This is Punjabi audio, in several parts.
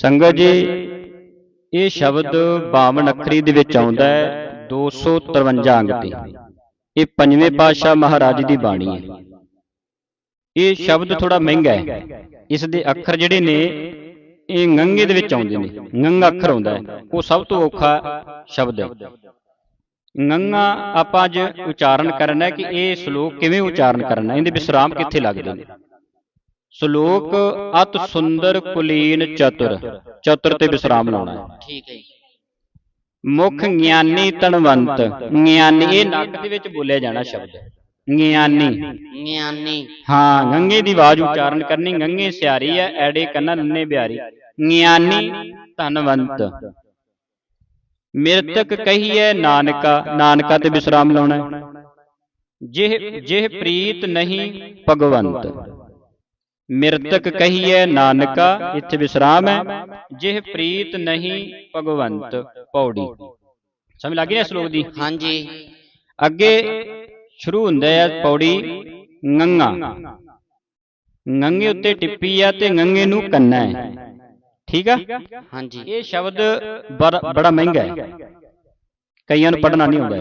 ਸੰਗਤ ਜੀ ਇਹ ਸ਼ਬਦ ਬਾਵਨ ਅੱਖਰੀ ਦੇ ਵਿੱਚ ਆਉਂਦਾ ਹੈ 253 ਅੰਗ ਤੇ। ਇਹ ਪੰਜਵੇਂ ਪਾਤਸ਼ਾਹ ਮਹਾਰਾਜ ਦੀ ਬਾਣੀ ਹੈ। ਇਹ ਸ਼ਬਦ ਥੋੜਾ ਮਹਿੰਗਾ ਹੈ। ਇਸ ਦੇ ਅੱਖਰ ਜਿਹੜੇ ਨੇ ਇਹ ngੰਗੇ ਦੇ ਵਿੱਚ ਆਉਂਦੇ ਨੇ। ngੰਗਾ ਅੱਖਰ ਆਉਂਦਾ ਹੈ। ਉਹ ਸਭ ਤੋਂ ਔਖਾ ਸ਼ਬਦ ਹੈ। ngੰਗਾ ਆਪਾਂ ਅੱਜ ਉਚਾਰਨ ਕਰਨਾ ਹੈ ਕਿ ਇਹ ਸ਼ਲੋਕ ਕਿਵੇਂ ਉਚਾਰਨ ਕਰਨਾ ਇਹਦੇ ਵਿਸਰਾਮ ਕਿੱਥੇ ਲੱਗਦੇ ਨੇ? ਸ਼ਲੋਕ ਅਤ ਸੁੰਦਰ ਕੁਲੀਨ ਚਤੁਰ। ਚਤੁਰ ਤੇ ਵਿਸਰਾਮ ਲਾਉਣਾ ਹੈ। ਠੀਕ ਹੈ ਮੁਖ ਗਿਆਨੀ ਤਣਵੰਤ ਗਿਆਨੀ ਇਹ ਨੱਕ ਦੇ ਵਿੱਚ ਬੋਲਿਆ ਜਾਣਾ ਸ਼ਬਦ ਗਿਆਨੀ। ਗਿਆਨੀ। ਹਾਂ ਗੰਗੇ ਦੀ ਆਵਾਜ਼ ਉਚਾਰਨ ਕਰਨੀ ਗੰਗੇ ਸਿਆਰੀ ਹੈ ਐੜੇ ਕੰਨਾਂ ਨੰਨੇ ਬਿਆਰੀ ਗਿਆਨੀ ਧਨਵੰਤ ਮਿਰਤਕ ਕਹੀਏ ਨਾਨਕਾ ਨਾਨਕਾ ਤੇ ਵਿਸਰਾਮ ਲਾਉਣਾ ਹੈ। ਜਿਹ ਜਿਹ ਪ੍ਰੀਤ ਨਹੀਂ ਭਗਵੰਤ। ਮਿਰਤਕ ਕਹੀਏ ਨਾਨਕਾ ਇੱਥੇ ਵਿਸਰਾਮ ਹੈ ਜਿਹ ਪ੍ਰੀਤ ਨਹੀਂ ਭਗਵੰਤ ਪੌੜੀ। ਸਮਝ ਲੱਗੀ ਇਸ ਸ਼ਲੋਕ ਦੀ? ਹਾਂਜੀ। ਅੱਗੇ ਸ਼ੁਰੂ ਹੁੰਦਾ ਹੈ ਪੌੜੀ ngੰਗਾ ngੰਗੇ ਉੱਤੇ ਟਿੱਪੀ ਆ ਤੇ ngੰਗੇ ਨੂੰ ਕੰਨਾ ਹੈ। ਠੀਕ ਆ? ਹਾਂਜੀ। ਇਹ ਸ਼ਬਦ ਬੜਾ ਬੜਾ ਮਹਿੰਗਾ ਹੈ। ਕਈਆਂ ਨੂੰ ਪੜ੍ਹਨਾ ਨਹੀਂ ਆਉਂਦਾ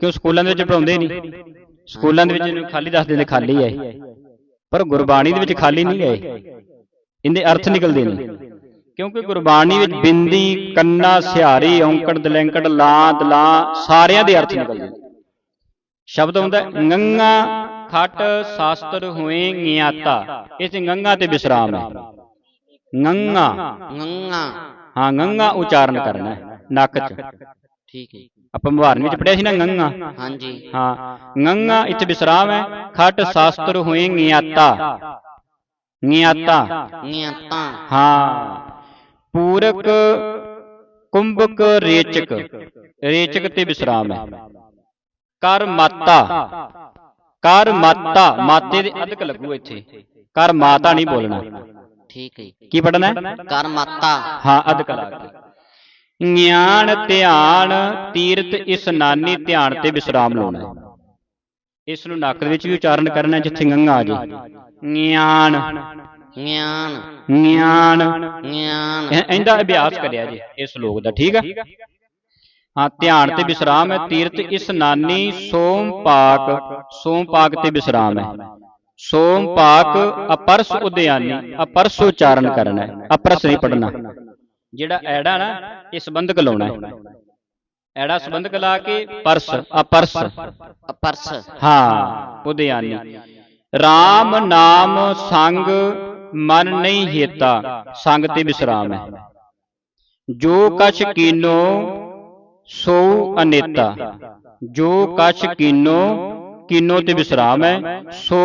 ਕਿਉਂ? ਸਕੂਲਾਂ ਦੇ ਵਿੱਚ ਪੜਾਉਂਦੇ ਨਹੀਂ। ਸਕੂਲਾਂ ਦੇ ਵਿੱਚ ਇਹਨੂੰ ਖਾਲੀ ਦੱਸ ਦਿੰਦੇ ਖਾਲੀ ਹੈ। ਇਹ। ਪਰ ਗੁਰਬਾਣੀ ਦੇ ਵਿੱਚ ਖਾਲੀ ਨਹੀਂ ਇਹ। ਇਹਦੇ ਅਰਥ ਨਿਕਲਦੇ ਨੇ ਕਿਉਂਕਿ ਗੁਰਬਾਣੀ ਵਿੱਚ ਬਿੰਦੀ ਕੰਨਾ ਸਿਹਾਰੀ ਔਂਕੜ ਦਲੈਂਕੜ ਲਾਂ ਦਲਾਂ ਸਾਰਿਆਂ ਦੇ ਅਰਥ ਨਿਕਲਦੇ ਨੇ। ਸ਼ਬਦ ਹੁੰਦਾ ngੰਗਾ ਖਟ ਸ਼ਾਸਤਰ ਹੋਏ ਗਿਆਤਾ ਇਸ ਗੰਗਾ ਤੇ ਵਿਸਰਾਮ ਹੈ। ngੰਗਾ ਗੰਗਾ। ਹਾਂ ਗੰਗਾ ਉਚਾਰਨ ਕਰਨਾ ਨੱਕ 'ਚ। ਠੀਕ ਹੈ ਜੀ। ਆਪਾਂ ਮੁਹਾਰਨ ਵਿੱਚ ਪੜਿਆ ਸੀ ਨਾ ਗੰਗਾ ਹਾਂਜੀ ਹਾਂ ਗੰਗਾ ਇੱਥੇ ਵਿਸਰਾਮ ਹੈ ਖਟ ਸ਼ਾਸਤਰ ਹੋਏ ਗਿਆਤਾ ਗਿਆਤਾ ਨਿਯਤਾ ਹਾਂ ਪੂਰਕ ਕੁੰਭਕ ਰੇਚਕ ਰੇਚਕ ਤੇ ਵਿਸਰਾਮ ਹੈ ਕਰ ਮਾਤਾ ਕਰ ਮਾਤਾ ਮਾਤੇ ਦੇ ਅਧਿਕ ਲੱਗੂ ਇੱਥੇ ਕਰ ਮਾਤਾ ਨਹੀਂ ਬੋਲਣਾ ਠੀਕ ਹੈ ਜੀ। ਕੀ ਪੜਨਾ ਹੈ ਕਰ ਮਾਤਾ ਹਾਂ ਅਧਿਕ ਲਾ ਕੇ ਗਿਆਨ ਧਿਆਨ ਤੀਰਤ ਇਸਨਾਨੀ ਧਿਆਨ ਤੇ ਵਿਸਰਾਮ ਲਾਉਣਾ ਹੈ। ਇਸ ਨੂੰ ਨੱਕ ਦੇ ਵਿੱਚ ਵੀ ਉਚਾਰਨ ਕਰਨਾ ਹੈ ਜਿੱਥੇ ਗੰਗਾ ਆ ਜੇ ਗਿਆਨ ਗਿਆਨ ਗਿਆਨ। ਗਿਆਨ। ਇਹ- ਇਹਦਾ ਅਭਿਆਸ ਕਰਿਆ ਜੀ ਇਸ ਸ਼ਲੋਕ ਦਾ ਠੀਕ ਆ? ਹਾਂ ਧਿਆਨ ਤੇ ਵਿਸਰਾਮ ਹੈ ਤੀਰਤ ਇਸਨਾਨੀ ਸੋਮ ਪਾਕ ਸੋਮ ਪਾਕ ਤੇ ਵਿਸਰਾਮ ਹੈ। ਸੋਮ ਪਾਕ ਅਪਰਸ ਉਦਿਆਨੀ ਅਪਰਸ ਉਚਾਰਨ ਕਰਨਾ ਹੈ ਅਪਰਸ ਨਹੀਂ ਪੜਨਾ ਜਿਹੜਾ ਐੜਾ ਨਾ ਇਹ ਸੰਬੰਧਕ ਲਾਉਣਾ ਹੈ। ਐੜਾ ਸੰਬੰਧਕ ਲਾ ਕੇ ਪਰਸ ਅਪਰਸ ਅਪਰਸ ਹਾਂ ਉਦਿਆਨੀ। RAM ਨਾਮ ਸੰਗ ਮਨ ਨਹੀਂ ਹੀਤਾ ਸੰਗ ਤੇ ਵਿਸਰਾਮ ਹੈ। ਜੋ ਕਛ ਕੀਨੋ ਸੋ ਅਨੇਤਾ। ਜੋ ਕਛ ਕੀਨੋ ਕੀਨੋ ਤੇ ਵਿਸਰਾਮ ਹੈ। ਸੋ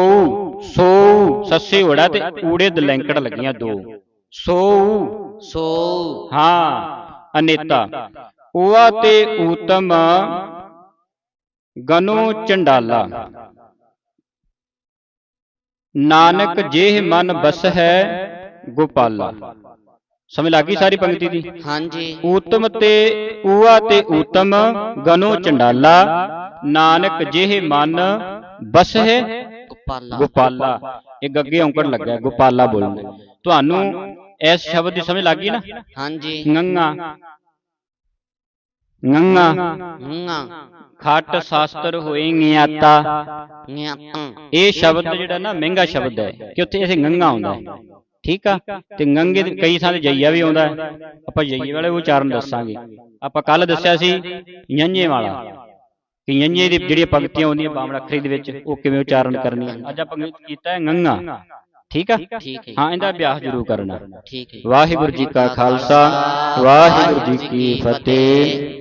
ਸੋ ਸੱਸੇ ਓੜਾ ਤੇ ਊੜੇ ਦਲੈਂਕੜ ਲੱਗੀਆਂ ਦੋ। ਸੋ ਸੋ ਹਾਂ ਅਨੇਤਾ। ਉਆ ਤੇ ਊਤਮ ਗਨੋ ਚੰਡਾਲਾ। ਨਾਨਕ ਜੇਹ ਮਨ ਬਸ ਹੈ ਗੋਪਾਲਾ। ਸਮਝ ਲੱਗੀ ਸਾਰੀ ਪੰਕਤੀ ਦੀ? ਹਾਂਜੀ। ਊਤਮ ਤੇ ਊਆ ਤੇ ਊਤਮ ਗਨੋ ਚੰਡਾਲਾ। ਨਾਨਕ ਜੇਹ ਮਨ ਬਸ ਹੈ ਗੋਪਾਲਾ। ਗੋਪਾਲਾ। ਇਹ ਗੱਗੇ ਔਂਕੜ ਲੱਗਾ ਹੈ, ਗੋਪਾਲਾ ਬੋਲਣਾ ਤੁਹਾਨੂੰ ਇਸ ਸ਼ਬਦ ਦੀ ਸਮਝ ਲੱਗ ਗਈ ਨਾ? ਹਾਂਜੀ। ਗੰਗਾ ਗੰਗਾ ਗੰਗਾ ਖੱਟ ਸ਼ਾਸਤਰ ਹੋਏ ਗਿਆਤਾ ਇਹ ਸ਼ਬਦ ਜਿਹੜਾ ਨਾ ਮਹਿੰਗਾ ਸ਼ਬਦ ਹੈ ਕਿ ਉੱਥੇ ਇਥੇ ਗੰਗਾ ਆਉਂਦਾ ਹੈ। ਠੀਕ ਆ? ਤੇ ਗੰਗੇ ਦੇ ਕਈ ਥਾਂ ਤੇ ਜਈਆ ਵੀ ਆਉਂਦਾ ਹੈ। ਆਪਾਂ ਜਈਏ ਵਾਲੇ ਉਚਾਰਨ ਦੱਸਾਂਗੇ। ਆਪਾਂ ਕੱਲ ਦੱਸਿਆ ਸੀ ਯੰਝੇ ਵਾਲਾ ਕਿ ਯੰਝੇ ਦੀ ਜਿਹੜੀਆਂ ਪੰਕਤੀਆਂ ਆਉਂਦੀਆਂ ਅੱਖਰੀ ਦੇ ਵਿੱਚ ਉਹ ਕਿਵੇਂ ਉਚਾਰਨ ਕਰਨੀਆਂ। ਅੱਜ ਆਪਾਂ ਕੀਤਾ ਹੈ ਗੰਗਾ ਠੀਕ ਆ? ਠੀਕ ਹੈ ਹਾਂ ਇਹਦਾ ਅਭਿਆਸ ਜ਼ਰੂਰ ਕਰਨਾ। ਠੀਕ ਹੈ ਵਾਹਿਗੁਰੂ ਜੀ ਕਾ ਖਾਲਸਾ ਵਾਹਿਗੁਰੂ ਜੀ ਕੀ ਫਤਿਹ।